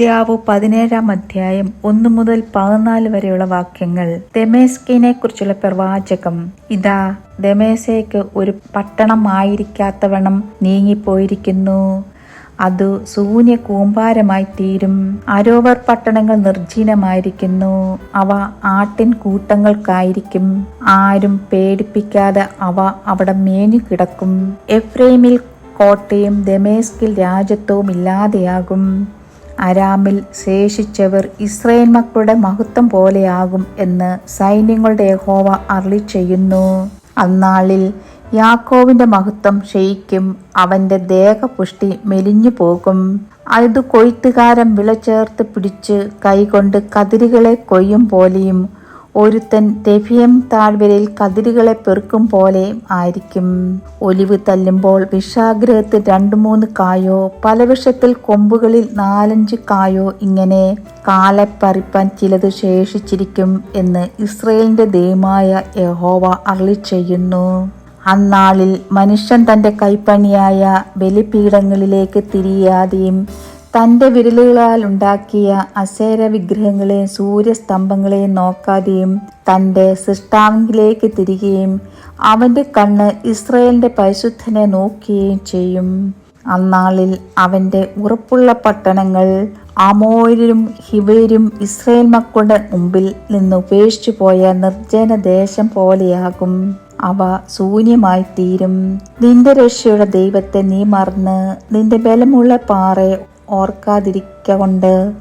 യശയാവു പതിനേഴാം അധ്യായം ഒന്നു മുതൽ പതിനാല് വരെയുള്ള വാക്യങ്ങൾ. ദമേസ്കിനെ കുറിച്ചുള്ള പ്രവാചകം ഇതാ ദമേസേക്ക് ഒരു പട്ടണമായിരിക്കാത്തവണ്ണം നീങ്ങിപ്പോയിരിക്കുന്നു. അത് ശൂന്യ കൂമ്പാരമായി തീരും. അരോവർ പട്ടണങ്ങൾ നിർജീനമായിരിക്കുന്നു. അവ ആട്ടിൻ കൂട്ടങ്ങൾക്കായിരിക്കും. ആരും പേടിപ്പിക്കാതെ അവ അവിടെ മേഞ്ഞു കിടക്കും എഫ്രൈമിൽ കോട്ടയും ദമേസ്കിൽ രാജ്യത്വവും ഇല്ലാതെയാകും. അരാമിൽ ശേഷിച്ചവർ ഇസ്രയേൽ മക്കളുടെ മഹത്വം പോലെയാകും എന്ന് സൈന്യങ്ങളുടെ യഹോവ അർളി ചെയ്യുന്നു അന്നാളിൽ യാക്കോവിന്റെ മഹത്വം ക്ഷയിക്കും അവന്റെ ദേഹപുഷ്ടി മെലിഞ്ഞു പോകും അത് കൊയ്ത്തുകാരൻ വിളചേർത്ത് പിടിച്ച് കൈകൊണ്ട് കതിരുകളെ കൊയ്യും പോലെയും ഒരുത്തൻ തെഫിയം താഴ്വരയിൽ കതിരുകളെ പെറുക്കും പോലെ ആയിരിക്കും. ഒലിവ് തല്ലുമ്പോൾ വിഷാഗ്രഹത്തിൽ രണ്ടു മൂന്ന് കായോ പലവിഷത്തിൽ കൊമ്പുകളിൽ നാലഞ്ച് കായോ ഇങ്ങനെ കാലപ്പറിപ്പാൻ ചിലത് ശേഷിച്ചിരിക്കും എന്ന് ഇസ്രയേലിന്റെ ദൈവമായ യഹോവ അർളി ചെയ്യുന്നു. അന്നാളിൽ മനുഷ്യൻ തന്റെ കൈപ്പണിയായ ബലിപീഠങ്ങളിലേക്ക് തിരിയാതെയും തന്റെ വിരലുകളാൽ ഉണ്ടാക്കിയ അസേര വിഗ്രഹങ്ങളെയും സൂര്യസ്തംഭങ്ങളെയും നോക്കാതെയും തന്റെ സൃഷ്ടാവിലേക്ക് തിരികെയും അവന്റെ കണ്ണ് ഇസ്രയേലിന്റെ പരിശുദ്ധനെ നോക്കുകയും ചെയ്യും. അന്നാളിൽ അവന്റെ ഉറപ്പുള്ള പട്ടണങ്ങൾ അമോരും ഹിവേരും ഇസ്രയേൽ മക്കളുടെ മുമ്പിൽ നിന്ന് ഉപേക്ഷിച്ചു പോയ നിർജന ദേശം പോലെയാകും. അവ ശൂന്യമായി തീരും. നിന്റെ രക്ഷയുടെ ദൈവത്തെ നീ മറന്ന് നിന്റെ ബലമുള്ള ഓർക്കാതിരിക്കൊണ്ട്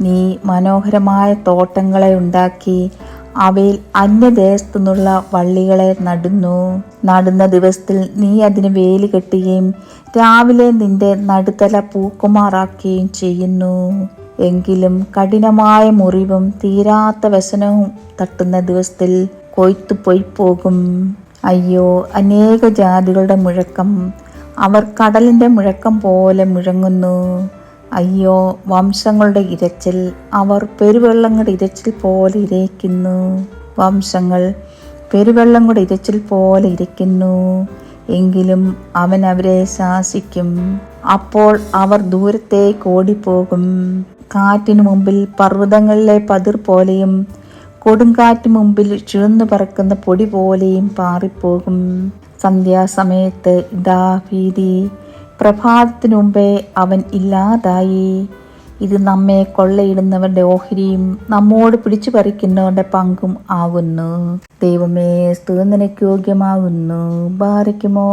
നീ മനോഹരമായ തോട്ടങ്ങളെ ഉണ്ടാക്കി അവയിൽ അന്യദേശത്തു നിന്നുള്ള വള്ളികളെ നടുന്നു. നടുന്ന ദിവസത്തിൽ നീ അതിന് വേലി കെട്ടുകയും രാവിലെ നിന്റെ നടുത്തല പൂക്കുമാറാക്കുകയും ചെയ്യുന്നു. എങ്കിലും കഠിനമായ മുറിവും തീരാത്ത വ്യസനവും തട്ടുന്ന ദിവസത്തിൽ കൊയ്ത്തു പോയി പോകും. അയ്യോ അനേക ജാതികളുടെ മുഴക്കം. അവർ കടലിന്റെ മുഴക്കം പോലെ മുഴങ്ങുന്നു. അയ്യോ വംശങ്ങളുടെ ഇരച്ചിൽ. അവർ പെരുവെള്ളങ്ങളുടെ ഇരച്ചിൽ പോലെ ഇരയ്ക്കുന്നു. വംശങ്ങൾ പെരുവെള്ളങ്ങളുടെ ഇരച്ചിൽ പോലെ ഇരിക്കുന്നു എങ്കിലും അവൻ അവരെ ശാസിക്കും. അപ്പോൾ അവർ ദൂരത്തേക്ക് ഓടിപ്പോകും. കാറ്റിനു മുമ്പിൽ പർവതങ്ങളിലെ പതിർ പോലെയും കൊടുങ്കാറ്റ് മുമ്പിൽ ചുഴന്നു പറക്കുന്ന പൊടി പോലെയും പാറിപ്പോകും. സന്ധ്യാസമയത്ത് ഇതാ ഭീതി പ്രഭാതത്തിനു മുമ്പേ അവൻ ഇല്ലാതായി. ഇത് നമ്മെ കൊള്ളയിടുന്നവരുടെ ഓഹരിയും നമ്മോട് പിടിച്ചു പറിക്കുന്നവരുടെ പങ്കും ആകുന്നു ദൈവമേ സ്തുതി നിനക്ക് യോഗ്യമാകുന്നു ബാധിക്കുമോ